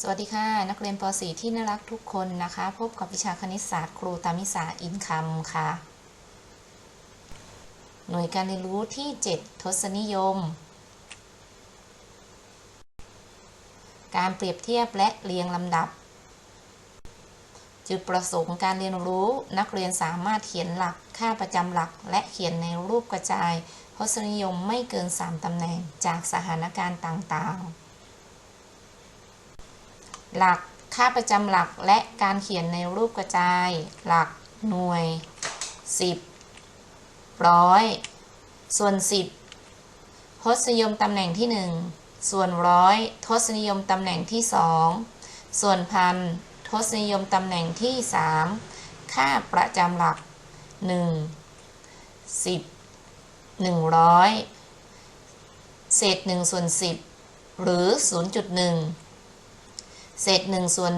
สวัสดีค่ะ นักเรียนป .4 ที่น่ารักทุกคนนะคะ พบกับวิชาคณิตศาสตร์ ครูตามิสาอินคำค่ะ หน่วยการเรียนรู้ที่ 7 ทศนิยม การเปรียบเทียบและเรียงลำดับ จุดประสงค์การเรียนรู้นักเรียนสามารถเขียนหลักค่าประจำหลัก และเขียนในรูปกระจายทศนิยมไม่เกิน 3ตำแหน่งจากสถานการณ์ต่างๆ หลักค่าประจำหลักและการเขียนในรูปกระจาย หลักหน่วย 10ร้อยส่วน 10 ทศนิยมตำแหน่งที่ 1 ส่วนร้อยทศนิยมตำแหน่งที่ 2 ส่วนพันทศนิยมตำแหน่งที่ 3 ค่าประจำหลัก 1 10 100 เศษ1ส่วน10 หรือ 0.1 เศษ1ส่วน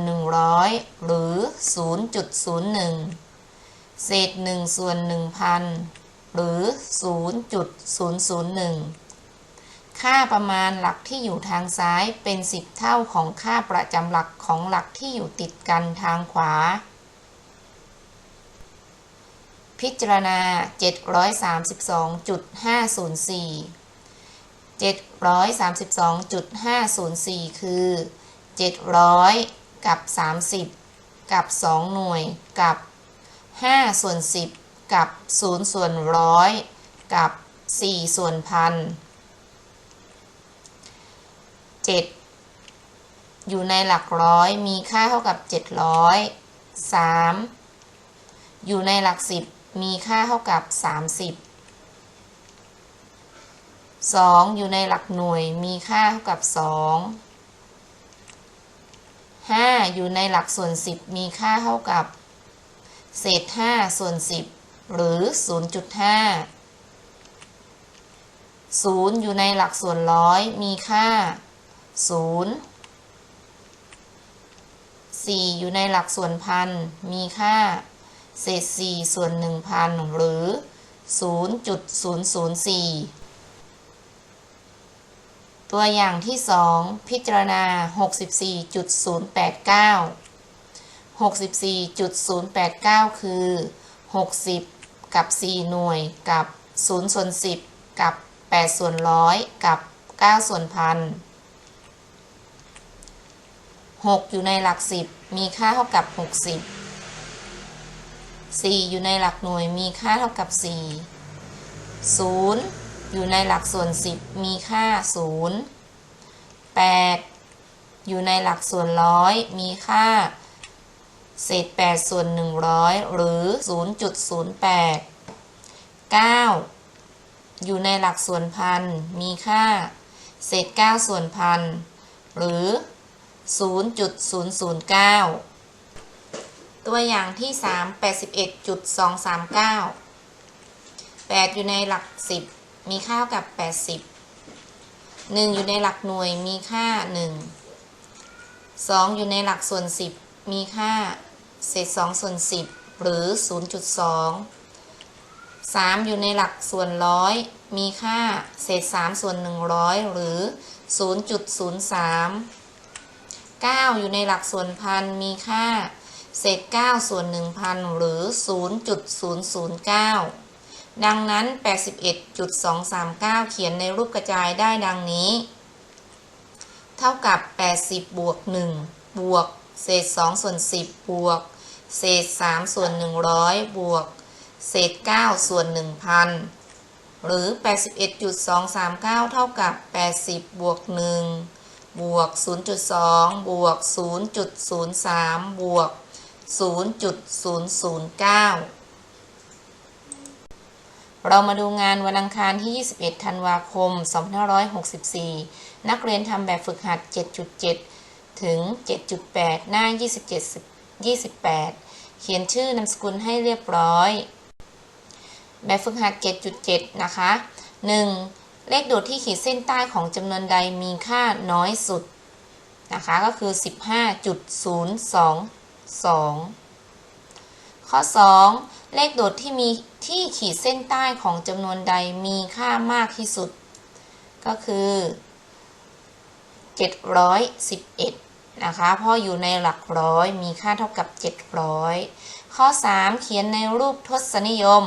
100 หรือ 0.01 เศษ1ส่วน1,000 หรือ 0.001 ค่าประมาณหลักที่อยู่ทางซ้ายเป็น 10 เท่าของค่าประจำหลักของหลักที่อยู่ติดกันทางขวา พิจารณา 732.504 732.504 คือ 700 กับ 30 กับ 2 หน่วยกับ 5 ส่วน 10 กับ 0 ส่วนร้อยกับ 4 ส่วนพัน7อยู่ในหลักร้อยมีค่าเท่ากับ 700 3 อยู่ในหลัก 10 มีค่าเท่ากับ 30 2 อยู่ในหลักหน่วยมีค่าเท่ากับ 2 5 อยู่ในหลักส่วน 10 มีค่าเท่ากับ เศษ 5 ส่วน 10 หรือ 0.5 0 อยู่ในหลักส่วนร้อย มีค่า 0 4 อยู่ในหลักส่วนพัน มีค่า เศษ 4 ส่วน 1,000 หรือ 0.004 ตัวอย่างที่ 2 พิจารณา 64.089 64.089 คือ 60 กับ 4 หน่วยกับ 0 ส่วน 10 กับ 8 ส่วนร้อยกับ 9 ส่วนพัน6อยู่ในหลัก 10 มีค่าเท่ากับ 60 4 อยู่ในหลักหน่วยมีค่าเท่ากับ 4 0 อยู่ในหลักส่วน 10 มีค่า 0 8 อยู่ในหลักส่วนร้อยมีค่า เศษ 8 ส่วน 100 หรือ 0.08 9 อยู่ในหลักส่วนพันมีค่า เศษ 9 ส่วนพันหรือ 0.009 ตัวอย่างที่ 3 81.239 8 อยู่ในหลัก 10 มีค่ากับ 80 1 อยู่ในหลักหน่วยมีค่า 1 2 อยู่ในหลักส่วน 10 มีค่าเศษ2ส่วน 10 หรือ 0.2 3 อยู่ในหลักส่วนร้อยมีค่าเศษ 3 ส่วน 100 หรือ 0.03 9 อยู่ในหลักส่วนพันมีค่า เศษ 9 ส่วน 1,000 หรือ 0.009 ดังนั้น 81.239 เขียนในรูปกระจายได้ดังนี้ เท่ากับ 80 บวก 1 บวก เศษ 2 ส่วน 10 บวก เศษ 3 ส่วน 100 บวก เศษ 9 ส่วน 1,000 หรือ 81.239 เท่ากับ 80 บวก 1 บวก 0.2 บวก 0.03 บวก 0.009 เรามาดูงานวันอังคารที่ 21 ธันวาคม 2564 นักเรียนทำแบบฝึกหัด 7.7 ถึง 7.8 หน้า 27 28 เขียนชื่อนามสกุลให้เรียบร้อย แบบฝึกหัด 7.7 นะคะ 1. เลขโดดที่ขีดเส้นใต้ของจำนวนใดมีค่าน้อยสุด นะคะ ก็คือ 15.022 ข้อ 2. เลขโดดที่มีที่ขีดเส้นใต้ของจำนวนใดมีค่ามากที่สุด ก็คือ 711 นะคะเพราะอยู่ในหลักร้อยมีค่าเท่ากับ 700 ข้อ 3 เขียนในรูปทศนิยม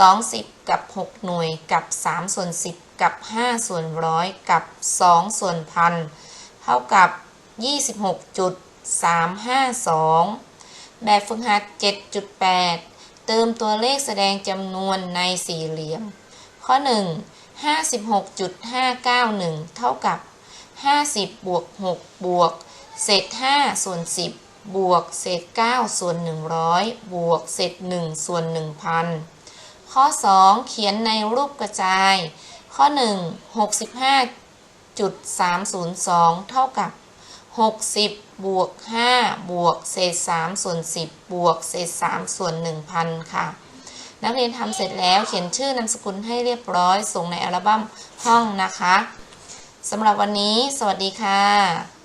20 กับ 6 หน่วยกับ 3 ส่วน 10 กับ 5 ส่วนร้อยกับ 2 ส่วนพันเท่ากับ 26.352 แบบฝึกหัด 7.8 เติมตัวเลขแสดงจำนวนในสี่เหลี่ยม ข้อ 1 56.591 เท่ากับ 50บวก6บวกเศษ5ส่วน 10 บวกเศษ9ส่วน 100 บวกเศษ1ส่วน 1,000 ข้อ 2 เขียนในรูปกระจาย ข้อ 1 65.302 เท่ากับ 60บวก5บวกเศษ3ส่วน10 บวกเศษ3ส่วน 1,000 ค่ะ นักเรียนทำเสร็จแล้วเขียนชื่อนามสกุลให้เรียบร้อย ส่งในอัลบั้มห้องนะคะสำหรับวันนี้ สวัสดีค่ะ